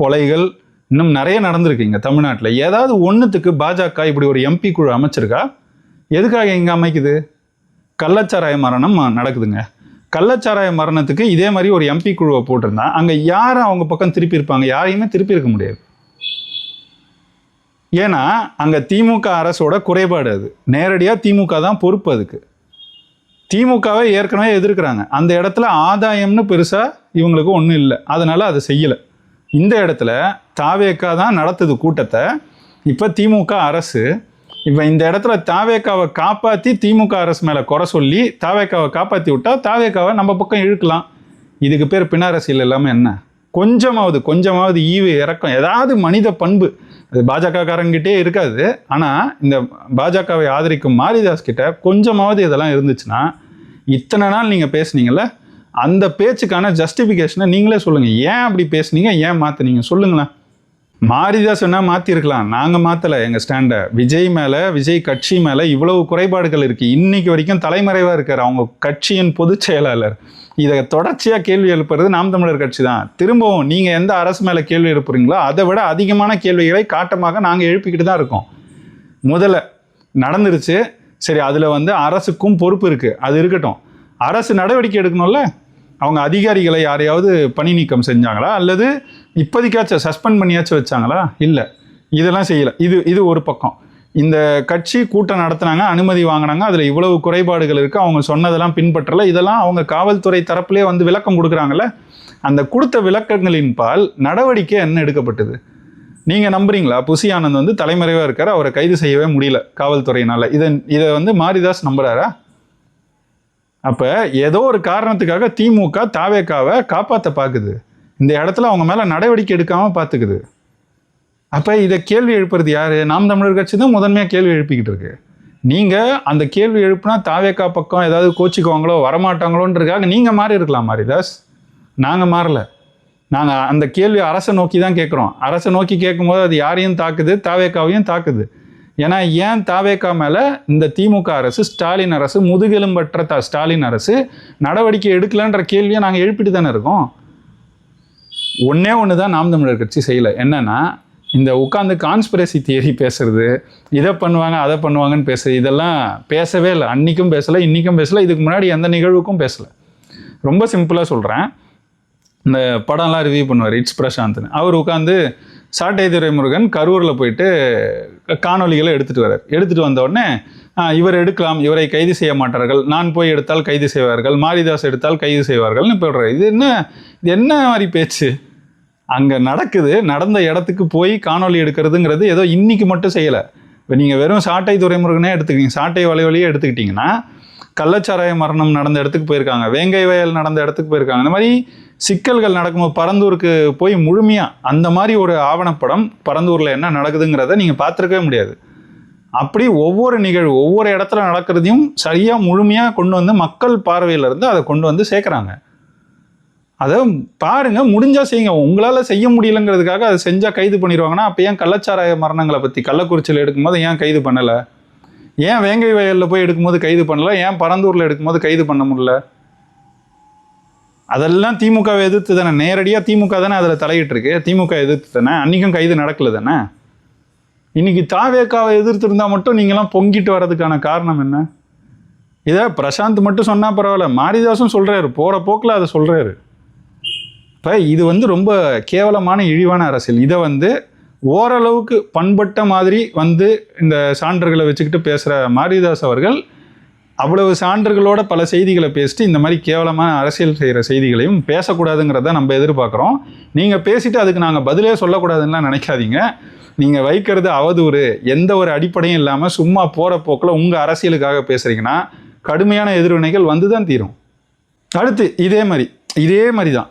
கொலைகள் இன்னும் நிறைய நடந்திருக்கு இங்கே தமிழ்நாட்டில். ஏதாவது ஒன்றுத்துக்கு பாஜக இப்படி ஒரு எம்பி குழு அமைச்சிருக்கா? எதுக்காக இங்கே அமைக்குது? கள்ளச்சாராய மரணம் நடக்குதுங்க. கள்ளச்சாராய மரணத்துக்கு இதே மாதிரி ஒரு எம்பி குழுவை போட்டிருந்தா அங்கே யார் அவங்க பக்கம் திருப்பி இருப்பாங்க? யாரையுமே திருப்பி இருக்க முடியாது. ஏன்னா அங்கே திமுக அரசோட குறைபாடு அது. நேரடியாக திமுக தான் பொறுப்பு அதுக்கு. திமுகவை ஏற்கனவே எதிர்க்கிறாங்க. அந்த இடத்துல ஆதாயம்னு பெருசாக இவங்களுக்கு ஒன்றும் இல்லை. அதனால் அதை செய்யலை. இந்த இடத்துல தாவேக்கா தான் நடத்துது கூட்டத்தை. இப்போ திமுக அரசு இப்போ இந்த இடத்துல தாவேக்காவை காப்பாற்றி திமுக அரசு மேலே குறை சொல்லி தாவேக்காவை காப்பாற்றி விட்டா தாவேக்காவை நம்ம பக்கம் இழுக்கலாம். இதுக்கு பேர் பின்னரசியல் எல்லாமே என்ன? கொஞ்சமாவது கொஞ்சமாவது ஈவு இறக்கம் ஏதாவது மனித பண்பு. அது பாஜகக்காரங்கிட்டே இருக்காது. ஆனால் இந்த பாஜகவை ஆதரிக்கும் மாரிதாஸ் கிட்ட கொஞ்சமாவது இதெல்லாம் இருந்துச்சுன்னா இத்தனை நாள் நீங்கள் பேசுனீங்கல்ல அந்த பேச்சுக்கான ஜஸ்டிஃபிகேஷனை நீங்களே சொல்லுங்கள் ஏன் அப்படி பேசுனீங்க? ஏன் மாற்றுனீங்க சொல்லுங்களேன். மாறிதான் சொன்னால் மாற்றிருக்கலாம் நாங்கள் மாற்றலை எங்கள் ஸ்டாண்டை விஜய் மேலே விஜய் கட்சி மேலே இவ்வளவு குறைபாடுகள் இருக்குது இன்னைக்கு வரைக்கும் தலைமறைவாக இருக்கார். அவங்க கட்சியின் பொதுச் செயலாளர். இதை தொடர்ச்சியாக கேள்வி எழுப்புறது நாம் தமிழர் கட்சி தான். திரும்பவும் நீங்கள் எந்த அரசு மேலே கேள்வி எழுப்புறீங்களோ அதை விட அதிகமான கேள்விகளை காட்டமாக நாங்கள் எழுப்பிக்கிட்டு தான் இருக்கோம். முதல்ல நடந்துருச்சு. சரி அதில் வந்து அரசுக்கும் பொறுப்பு இருக்குது அது இருக்கட்டும். அரசு நடவடிக்கை எடுக்கணும்ல? அவங்க அதிகாரிகளை யாரையாவது பணி நீக்கம் செஞ்சாங்களா? அல்லது இப்போதைக்காச்சும் சஸ்பெண்ட் பண்ணியாச்சும் வச்சாங்களா? இல்லை. இதெல்லாம் செய்யலை. இது இது ஒரு பக்கம். இந்த கட்சி கூட்டம் நடத்துனாங்க அனுமதி வாங்கினாங்க அதில் இவ்வளவு குறைபாடுகள் இருக்குது அவங்க சொன்னதெல்லாம் பின்பற்றலை. இதெல்லாம் அவங்க காவல்துறை தரப்புலேயே வந்து விளக்கம் கொடுக்குறாங்கல்ல? அந்த கொடுத்த விளக்கங்களின் பால் நடவடிக்கை என்ன எடுக்கப்பட்டது? நீங்கள் நம்புறீங்களா? புசி ஆனந்த் வந்து தலைமறைவாக இருக்கார். அவரை கைது செய்யவே முடியல காவல்துறையினால். இதை இதை வந்து மாரிதாஸ் நம்புறாரா? அப்போ ஏதோ ஒரு காரணத்துக்காக திமுக தாவேக்காவை காப்பாற்ற பார்க்குது இந்த இடத்துல அவங்க மேலே நடவடிக்கை எடுக்காமல் பார்த்துக்குது அப்போ இதை கேள்வி எழுப்புறது யார்? நாம் தமிழர் கட்சி தான் முதன்மையாக கேள்வி எழுப்பிக்கிட்டு இருக்கு. நீங்கள் அந்த கேள்வி எழுப்புனா தாவேக்கா பக்கம் ஏதாவது கோச்சிக்குவாங்களோ வரமாட்டாங்களோன்றதுக்காக நீங்கள் மாறி இருக்கலாம் மாரிதாஸ். நாங்கள் மாறல. நாங்கள் அந்த கேள்வி அரசை நோக்கி தான் கேட்குறோம் அரசை நோக்கி கேட்கும்போது அது யாரையும் தாக்குது? தாவேக்காவையும் தாக்குது. ஏன்னா ஏன் தாவேக்கா மேலே இந்த திமுக அரசு ஸ்டாலின் அரசு முதுகெலும்பற்ற த ஸ்டாலின் அரசு நடவடிக்கை எடுக்கலன்ற கேள்வியை நாங்கள் எழுப்பிட்டு தானே இருக்கோம். ஒன்றே ஒன்று தான் நாம் தமிழர் கட்சி செய்யலை. என்னென்னா இந்த உட்காந்து கான்ஸ்பிரசி தியரி பேசுறது இதை பண்ணுவாங்க அதை பண்ணுவாங்கன்னு பேசுறது இதெல்லாம் பேசவே இல்லை. அன்றைக்கும் பேசலை இன்றைக்கும் பேசலை இதுக்கு முன்னாடி எந்த நிகழ்வுக்கும் பேசலை. ரொம்ப சிம்பிளாக சொல்கிறேன் இந்த படம்லாம் ரிவ்யூ பண்ணுவார் இட்ஸ் பிரசாந்த்னு. அவர் உட்காந்து சாட்டை முருகன் கரூரில் போயிட்டு காணொளிகளை எடுத்துகிட்டு வரார் எடுத்துகிட்டு வந்த உடனே இவர் எடுக்கலாம் இவரை கைது செய்ய மாட்டார்கள். நான் போய் எடுத்தால் கைது செய்வார்கள். மாரிதாஸ் எடுத்தால் கைது செய்வார்கள்னு போடுறாரு இது என்ன இது என்ன மாதிரி பேச்சு? அங்கே நடக்குது நடந்த இடத்துக்கு போய் காணொளி எடுக்கிறதுங்கிறது ஏதோ இன்றைக்கி மட்டும் செய்யலை. இப்போ நீங்கள் வெறும் சாட்டை துறைமுருகனே எடுத்துக்கிட்டீங்க சாட்டை வலைவலியே எடுத்துக்கிட்டிங்கன்னா கள்ளச்சாராய மரணம் நடந்த இடத்துக்கு போயிருக்காங்க வேங்கை வயல் நடந்த இடத்துக்கு போயிருக்காங்க. இந்த மாதிரி சிக்கல்கள் நடக்கும்போது பரந்தூருக்கு போய் முழுமையாக அந்த மாதிரி ஒரு ஆவணப்படம் பரந்தூரில் என்ன நடக்குதுங்கிறத நீங்கள் பார்த்துருக்கவே முடியாது. அப்படி ஒவ்வொரு நிகழ்வு ஒவ்வொரு இடத்துல நடக்கிறதையும் சரியாக முழுமையாக கொண்டு வந்து மக்கள் பார்வையில இருந்து அதை கொண்டு வந்து சேர்க்குறாங்க. அதை பாருங்கள் முடிஞ்சால் செய்யுங்க. உங்களால் செய்ய முடியலங்கிறதுக்காக அதை செஞ்சால் கைது பண்ணிடுவாங்கன்னா அப்போ ஏன் கள்ளச்சாராய மரணங்களை பற்றி கள்ளக்குறிச்சியில் எடுக்கும்போது ஏன் கைது பண்ணலை? ஏன் வேங்கை வயலில் போய் எடுக்கும்போது கைது பண்ணலை? ஏன் பரந்தூரில் எடுக்கும்போது கைது பண்ண முடியல? அதெல்லாம் திமுகவை எதிர்த்து தானே? நேரடியாக திமுக தானே அதில் தலையிட்டு இருக்கு திமுக எதிர்த்து தானே? அன்றைக்கும் கைது நடக்கல தானே? இன்னைக்கு தாவேக்காவை எதிர்த்து இருந்தால் மட்டும் நீங்களாம் பொங்கிட்டு வர்றதுக்கான காரணம் என்ன? இதை பிரசாந்த் மட்டும் சொன்னால் பரவாயில்ல. மாரிதாசும் சொல்கிறாரு போகிற போக்கில் அதை சொல்கிறாரு இப்போ இது வந்து ரொம்ப கேவலமான இழிவான அரசியல். இதை வந்து ஓரளவுக்கு பண்பட்ட மாதிரி வந்து இந்த சான்றுகளை வச்சுக்கிட்டு பேசுகிற மாரிதாஸ் அவர்கள் அவ்வளவு சான்றுகளோட பல செய்திகளை பேசிட்டு இந்த மாதிரி கேவலமான அரசியல் செய்கிற செய்திகளையும் பேசக்கூடாதுங்கிறத நம்ம எதிர்பார்க்குறோம். நீங்கள் பேசிட்டு அதுக்கு நாங்கள் பதிலே சொல்லக்கூடாதுன்னுலாம் நினைக்காதீங்க. நீங்கள் வைக்கிறது அவதூறு. எந்த ஒரு அடிப்படையும் இல்லாமல் சும்மா போகிற போக்கில் உங்கள் அரசியலுக்காக பேசுகிறீங்கன்னா கடுமையான எதிர்வினைகள் வந்து தான் தீரும். அடுத்து இதே மாதிரி. இதே மாதிரி தான்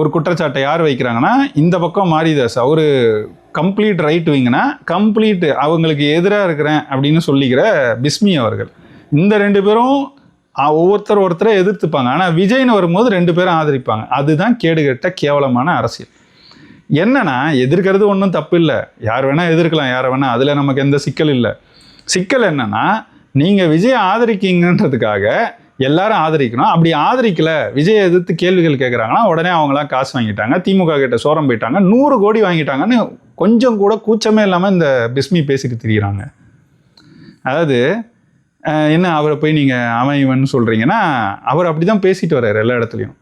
ஒரு குற்றச்சாட்டை யார் வைக்கிறாங்கன்னா இந்த பக்கம் மாரிதாஸ். அவர் கம்ப்ளீட் ரைட் விங்கன்னா கம்ப்ளீட் அவங்களுக்கு எதிராக இருக்கிறேன் அப்படின்னு சொல்லிக்கிற பிஸ்மி அவர்கள். இந்த ரெண்டு பேரும் ஒவ்வொருத்தர் ஒருத்தரை எதிர்த்துப்பாங்க. ஆனால் விஜய்னு வரும்போது ரெண்டு பேரும் ஆதரிப்பாங்க. அதுதான் கேடுகட்ட கேவலமான அரசியல். என்னன்னா எதிர்க்கிறது ஒன்றும் தப்பு இல்லை யார் வேணால் எதிர்க்கலாம் யாரை வேணால் அதில் நமக்கு எந்த சிக்கல் இல்லை. சிக்கல் என்னன்னா நீங்கள் விஜய் ஆதரிக்கீங்கன்றதுக்காக எல்லாரும் ஆதரிக்கணும். அப்படி ஆதரிக்கல விஜயை எதிர்த்து கேள்விகள் கேட்குறாங்கன்னா உடனே அவங்களாம் காசு வாங்கிட்டாங்க. திமுக கிட்ட சோரம் போயிட்டாங்க. நூறு கோடி வாங்கிட்டாங்கன்னு கொஞ்சம் கூட கூச்சமே இல்லாமல் இந்த பிஸ்மி பேசிட்டு திரிகிறாங்க அதாவது என்ன அவரை போய் நீங்கள் அவன் இவன் சொல்கிறீங்கன்னா அவர் அப்படி தான் பேசிட்டு வர்றாரு எல்லா இடத்துலையும்.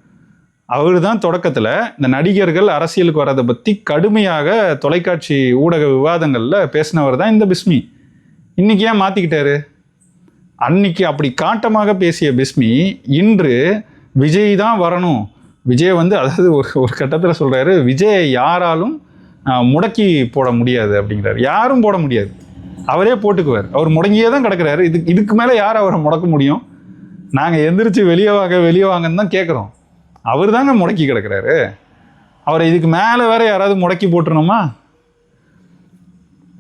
அவர் தான் தொடக்கத்தில் இந்த நடிகர்கள் அரசியலுக்கு வர்றதை பற்றி கடுமையாக தொலைக்காட்சி ஊடக விவாதங்களில் பேசினவர் தான் இந்த பிஸ்மி. இன்றைக்கி ஏன் மாற்றிக்கிட்டாரு அன்னைக்கு அப்படி காட்டமாக பேசிய பிஸ்மி இன்று விஜய் தான் வரணும். விஜய் வந்து அதாவது ஒரு ஒரு கட்டத்தில் சொல்கிறாரு விஜயை யாராலும் முடக்கி போட முடியாது அப்படிங்கிறாரு. யாரும் போட முடியாது. அவரே போட்டுக்குவார். அவர் முடங்கியே தான் கிடக்குறாரு. இது இதுக்கு மேலே யார் அவரை முடக்க முடியும்? நாங்கள் எந்திரிச்சு வெளியே வாங்க வெளியே வாங்கன்னு தான் கேட்குறோம் அவர் தாங்க முடக்கி கிடக்குறாரு. அவரை இதுக்கு மேலே வேற யாராவது முடக்கி போட்டுருணுமா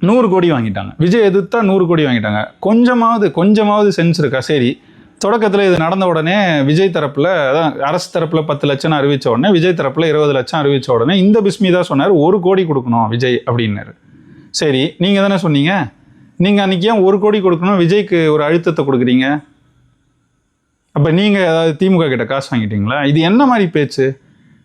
நூறு கோடி வாங்கிட்டாங்க. விஜய் எதிர்த்தா நூறு கோடி வாங்கிட்டாங்க. கொஞ்சமாவது கொஞ்சமாவது சென்ஸ் இருக்கா. சரி தொடக்கத்தில் இது நடந்த உடனே விஜய் தரப்பில் அதான் அரசு தரப்பில் பத்து லட்சம் அறிவித்த உடனே விஜய் தரப்பில் இருபது லட்சம் அறிவித்த உடனே இந்த பிஸ்மி தான் சொன்னார் ஒரு கோடி கொடுக்கணும் விஜய் அப்படின்னாரு. சரி நீங்கள் தானே சொன்னீங்க? நீங்கள் அன்றைக்கி ஏன் ஒரு கோடி கொடுக்கணும்? விஜய்க்கு ஒரு அழுத்தத்தை கொடுக்குறீங்க. அப்போ நீங்கள் ஏதாவது திமுக கிட்ட காசு வாங்கிட்டீங்களா? இது என்ன மாதிரி பேச்சு?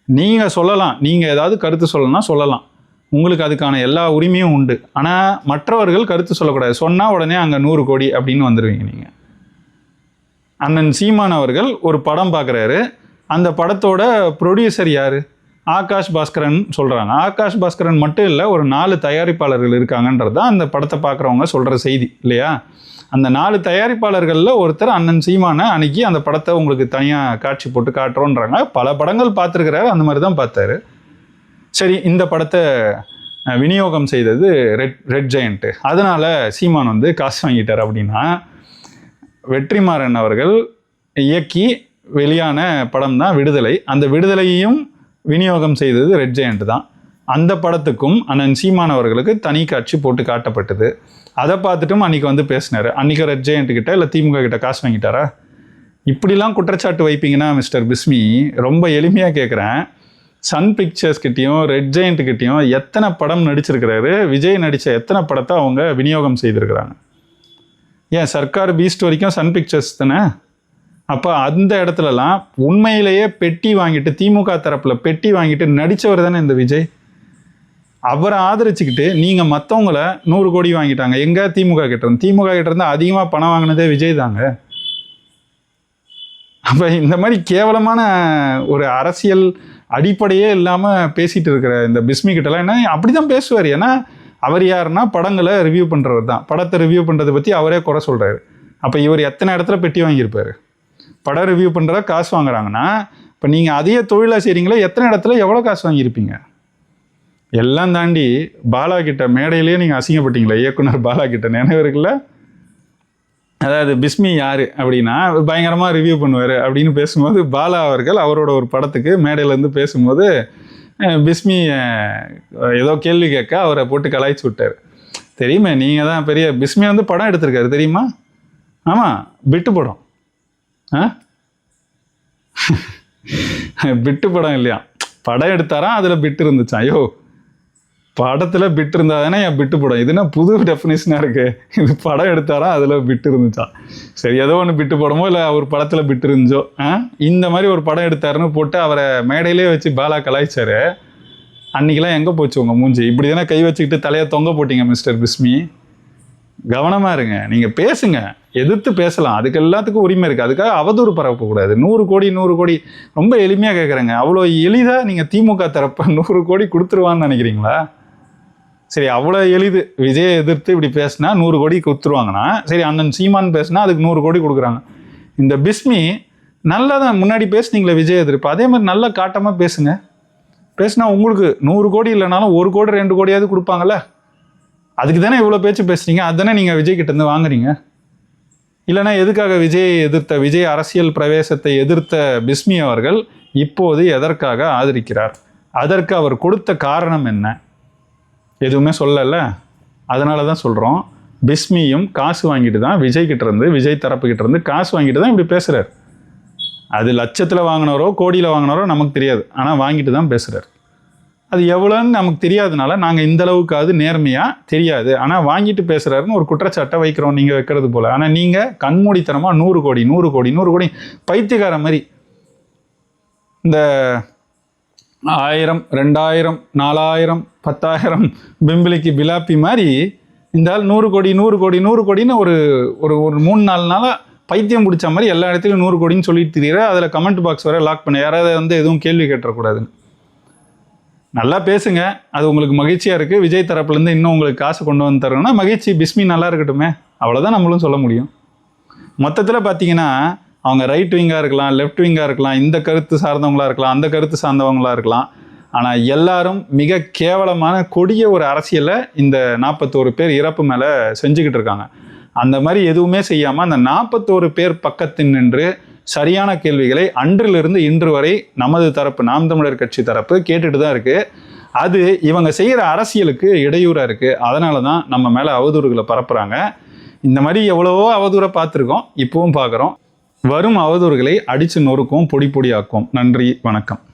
நீங்கள் சொல்லலாம். நீங்கள் ஏதாவது கருத்து சொல்லணும்னா சொல்லலாம். உங்களுக்கு அதுக்கான எல்லா உரிமையும் உண்டு. ஆனால் மற்றவர்கள் கருத்து சொல்லக்கூடாது. சொன்னால் உடனே அங்கே நூறு கோடி அப்படின்னு வந்துடுவீங்க நீங்கள் அண்ணன் சீமான் அவர்கள் ஒரு படம் பார்க்குறாரு. அந்த படத்தோட ப்ரொடியூசர் யார்? ஆகாஷ் பாஸ்கரன் சொல்கிறாங்க ஆகாஷ் பாஸ்கரன் மட்டும் இல்லை ஒரு நாலு தயாரிப்பாளர்கள் இருக்காங்கன்றது தான் அந்த படத்தை பார்க்குறவங்க சொல்கிற செய்தி இல்லையா? அந்த நாலு தயாரிப்பாளர்களில் ஒருத்தர் அண்ணன் சீமான அன்னைக்கு அந்த படத்தை உங்களுக்கு தனியாக காட்சி போட்டு காட்டுறோன்றாங்க. பல படங்கள் பார்த்துருக்கிறாரு அந்த மாதிரி தான் பார்த்தாரு. சரி இந்த படத்தை விநியோகம் செய்தது ரெட் ரெட் ஜெயண்ட்டு அதனால் சீமான் வந்து காசு வாங்கிட்டார் அப்படின்னா வெற்றிமாறன் அவர்கள் இயக்கி வெளியான படம் தான் விடுதலை. அந்த விடுதலையையும் விநியோகம் செய்தது ரெட் ஜெயண்ட் தான். அந்த படத்துக்கும் அண்ணன் சீமான் அவர்களுக்கு தனி காட்சி போட்டு காட்டப்பட்டது. அதை பார்த்துட்டும் அன்றைக்கி வந்து பேசினார். அன்றைக்கி ரெட் ஜெயண்ட் கிட்ட இல்லை திமுக கிட்ட காசு வாங்கிட்டாரா? இப்படிலாம் குற்றச்சாட்டு வைப்பீங்கன்னா மிஸ்டர் பிஸ்மி ரொம்ப எளிமையாக கேட்குறேன் சன் பிக்சர்ஸ் கிட்டேயும் ரெட் ஜெயண்ட் கிட்டேயும் எத்தனை படம் நடிச்சிருக்கிறாரு? விஜய் நடித்த எத்தனை படத்தை அவங்க விநியோகம் செய்திருக்கிறாங்க? ஏன் சர்க்கார் பீஸ்ட் வரைக்கும் சன் பிக்சர்ஸ் தானே? அப்போ அந்த இடத்துலலாம் உண்மையிலேயே பெட்டி வாங்கிட்டு திமுக தரப்பில் பெட்டி வாங்கிட்டு நடித்தவர் தானே இந்த விஜய்? அவரை ஆதரிச்சுக்கிட்டு நீங்கள் மற்றவங்கள நூறு கோடி வாங்கிட்டாங்க. எங்கே திமுக கிட்ட இருந்து? திமுக கிட்ட இருந்து அதிகமாக பணம் வாங்கினதே விஜய் தாங்க. அப்போ இந்த மாதிரி கேவலமான ஒரு அரசியல் அடிப்படையே இல்லாமல் பேசிகிட்டு இருக்கிற இந்த பிஸ்மி கிட்டலாம் என்ன அப்படி தான் பேசுவார். ஏன்னா அவர் யாருன்னா படங்களை ரிவ்யூ பண்ணுறவர் தான். படத்தை ரிவ்யூ பண்ணுறதை பற்றி அவரே குறை சொல்கிறாரு அப்போ இவர் எத்தனை இடத்துல பெட்டி வாங்கியிருப்பார்? படம் ரிவ்யூ பண்ணுறா காசு வாங்குறாங்கன்னா இப்போ நீங்கள் அதே தொழிலாக செய்கிறீங்களே எத்தனை இடத்துல எவ்வளோ காசு வாங்கியிருப்பீங்க? எல்லாம் தாண்டி பாலா கிட்ட மேடையிலேயே நீங்கள் அசிங்கப்பட்டீங்களே இயக்குனர் பாலா கிட்ட நினைவு இருக்குல்ல? அதாவது பிஸ்மி யார் அப்படின்னா பயங்கரமாக ரிவ்யூ பண்ணுவார் அப்படின்னு பேசும்போது பாலா அவர்கள் அவரோட ஒரு படத்துக்கு மேடையிலேருந்து பேசும்போது பிஸ்மி ஏதோ கேள்வி கேட்க அவரை போட்டு கலாய்ச்சி விட்டார். தெரியுமே நீங்கள் தான் பெரிய பிஸ்மி வந்து படம் எடுத்திருக்காரு தெரியுமா? ஆமாம் பிட்டு படம். பிட்டு படம் இல்லையா? படம் எடுத்தாராம் அதில் பிட்டு இருந்துச்சான் ஐயோ படத்தில் பிட் இருந்தா தானே என் பிட்டு படம். இதுனா புது டெஃபினேஷனாக இருக்குது இது படம் எடுத்தாரா? அதில் பிட்டு இருந்துச்சான் சரி ஏதோ ஒன்று பிட்டு படமோ இல்லை அவர் படத்தில் பிட்டு இருந்துச்சோ? ஆ? இந்த மாதிரி ஒரு படம் எடுத்தாருன்னு போட்டு அவரை மேடையிலே வச்சு பாலா கலாய்ச்சார். அன்றைக்கெலாம் எங்கே போச்சு உங்கள் மூஞ்சி? இப்படி தானே கை வச்சுக்கிட்டு தலையை தொங்க போட்டீங்க மிஸ்டர் பிஸ்மி. கவனமாக இருங்க. நீங்கள் பேசுங்க. எதிர்த்து பேசலாம். அதுக்கு எல்லாத்துக்கும் உரிமை இருக்குது அதுக்காக அவதூறு பரப்பக்கூடாது நூறு கோடி நூறு கோடி. ரொம்ப எளிமையாக கேட்குறேங்க அவ்வளோ எளிதாக நீங்கள் திமுக தரப்ப நூறு கோடி கொடுத்துருவான்னு நினைக்கிறீங்களா? சரி அவ்வளோ எளிது. விஜயை எதிர்த்து இப்படி பேசினா நூறு கோடி கொடுத்துருவாங்கன்னா சரி அண்ணன் சீமான் பேசினா அதுக்கு நூறு கோடி கொடுக்குறாங்க. இந்த பிஸ்மி நல்லா தான் முன்னாடி பேசுனீங்களே விஜய் எதிர்ப்பு. அதே மாதிரி நல்லா காட்டமாக பேசுங்க. பேசினா உங்களுக்கு நூறு கோடி இல்லைனாலும் ஒரு கோடி ரெண்டு கோடியாவது கொடுப்பாங்கல்ல? அதுக்கு தானே இவ்வளோ பேச்சு பேசுறீங்க? அதுதானே நீங்கள் விஜய் கிட்டேருந்து வாங்குறீங்க? இல்லைன்னா எதுக்காக விஜயை எதிர்த்த விஜய் அரசியல் பிரவேசத்தை எதிர்த்த பிஸ்மி அவர்கள் இப்போது எதற்காக ஆதரிக்கிறார்? அதற்கு அவர் கொடுத்த காரணம் என்ன? எதுவுமே சொல்லல. அதனால தான் சொல்கிறோம் பிஸ்மியும் காசு வாங்கிட்டு தான் விஜய் கிட்டேருந்து விஜய் தரப்புக்கிட்ட இருந்து காசு வாங்கிட்டு தான் இப்படி பேசுகிறார் அது லட்சத்தில் வாங்கினவரோ கோடியில் வாங்கினவரோ நமக்கு தெரியாது. ஆனால் வாங்கிட்டு தான் பேசுகிறார் அது எவ்வளோன்னு நமக்கு தெரியாதனால நாங்கள் இந்த அளவுக்காவது நேர்மையாக தெரியாது. ஆனால் வாங்கிட்டு பேசுகிறாருன்னு ஒரு குற்றச்சாட்டை வைக்கிறோம் நீங்கள் வைக்கிறது போல். ஆனால் நீங்கள் கண்மூடித்தனமாக நூறு கோடி நூறு கோடி நூறு கோடி பைத்தியக்கார மாதிரி இந்த ஆயிரம் ரெண்டாயிரம் நாலாயிரம் பத்தாயிரம் பிம்பிளிக்கு பிலாப்பி மாதிரி இந்த ஆள் நூறு கோடி நூறு கோடி நூறு கோடின்னு ஒரு ஒரு ஒரு மூணு நாலு நாளாக பைத்தியம் பிடிச்ச மாதிரி எல்லா இடத்துலையும் நூறு கோடின்னு சொல்லிட்டு தெரியுற அதில் கமெண்ட் பாக்ஸ் வர லாக் பண்ண. யாராவது வந்து எதுவும் கேள்வி கேட்டுறக்கூடாதுன்னு. நல்லா பேசுங்க. அது உங்களுக்கு மகிழ்ச்சியாக இருக்குது விஜய் தரப்புலேருந்து இன்னும் உங்களுக்கு காசு கொண்டு வந்து தரணும்னா மகிழ்ச்சி பிஸ்மி நல்லா இருக்கட்டுமே. அவ்வளோதான் நம்மளும் சொல்ல முடியும். மொத்தத்தில் பார்த்தீங்கன்னா அவங்க ரைட் விங்காக இருக்கலாம் லெஃப்ட் விங்காக இருக்கலாம் இந்த கருத்து சார்ந்தவங்களா இருக்கலாம் அந்த கருத்து சார்ந்தவங்களா இருக்கலாம். ஆனால் எல்லாரும் மிக கேவலமான கொடிய ஒரு அரசியலை இந்த நாற்பத்தோரு பேர் இறப்பு மேலே செஞ்சுக்கிட்டு இருக்காங்க. அந்த மாதிரி எதுவுமே செய்யாமல் அந்த நாற்பத்தோரு பேர் பக்கத்தில் நின்று சரியான கேள்விகளை அன்றிலிருந்து இன்று வரை நமது தரப்பு நாம் தமிழர் கட்சி தரப்பு கேட்டுட்டு தான் இருக்குது அது இவங்க செய்கிற அரசியலுக்கு இடையூறாக இருக்குது அதனால தான் நம்ம மேலே அவதூறுகளை பரப்புகிறாங்க இந்த மாதிரி எவ்வளவோ அவதூறை பார்த்துருக்கோம் இப்போவும் பார்க்குறோம். வரும் அவதூறுகளை அடித்து நொறுக்கும் பொடி பொடியாக்கும் நன்றி வணக்கம்.